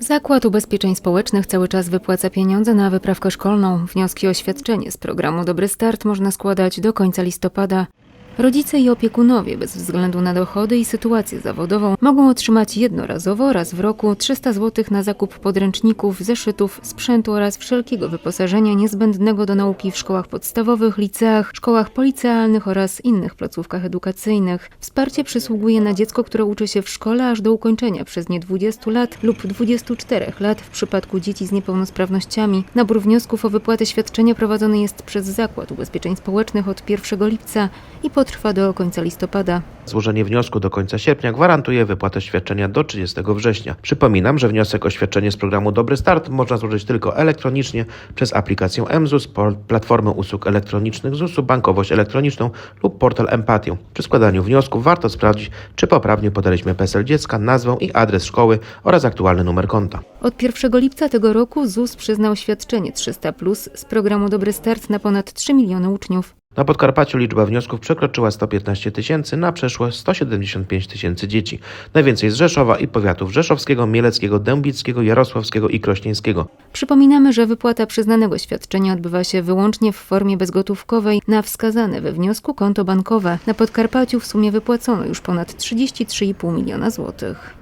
Zakład Ubezpieczeń Społecznych cały czas wypłaca pieniądze na wyprawkę szkolną. Wnioski o świadczenie z programu Dobry Start można składać do końca listopada. Rodzice i opiekunowie, bez względu na dochody i sytuację zawodową, mogą otrzymać jednorazowo raz w roku 300 zł na zakup podręczników, zeszytów, sprzętu oraz wszelkiego wyposażenia niezbędnego do nauki w szkołach podstawowych, liceach, szkołach policealnych oraz innych placówkach edukacyjnych. Wsparcie przysługuje na dziecko, które uczy się w szkole aż do ukończenia przez nie 20 lat lub 24 lat w przypadku dzieci z niepełnosprawnościami. Nabór wniosków o wypłatę świadczenia prowadzony jest przez Zakład Ubezpieczeń Społecznych od 1 lipca i potrwa do końca listopada. Złożenie wniosku do końca sierpnia gwarantuje wypłatę świadczenia do 30 września. Przypominam, że wniosek o świadczenie z programu Dobry Start można złożyć tylko elektronicznie przez aplikację mZUS, platformę usług elektronicznych ZUS-u, bankowość elektroniczną lub portal Empatię. Przy składaniu wniosku warto sprawdzić, czy poprawnie podaliśmy PESEL dziecka, nazwę i adres szkoły oraz aktualny numer konta. Od 1 lipca tego roku ZUS przyznał świadczenie 300 plus z programu Dobry Start na ponad 3 miliony uczniów. Na Podkarpaciu liczba wniosków przekroczyła 115 tysięcy na przeszłe 175 tysięcy dzieci. Najwięcej z Rzeszowa i powiatów rzeszowskiego, mieleckiego, dębickiego, jarosławskiego i krośnieńskiego. Przypominamy, że wypłata przyznanego świadczenia odbywa się wyłącznie w formie bezgotówkowej na wskazane we wniosku konto bankowe. Na Podkarpaciu w sumie wypłacono już ponad 33,5 miliona złotych.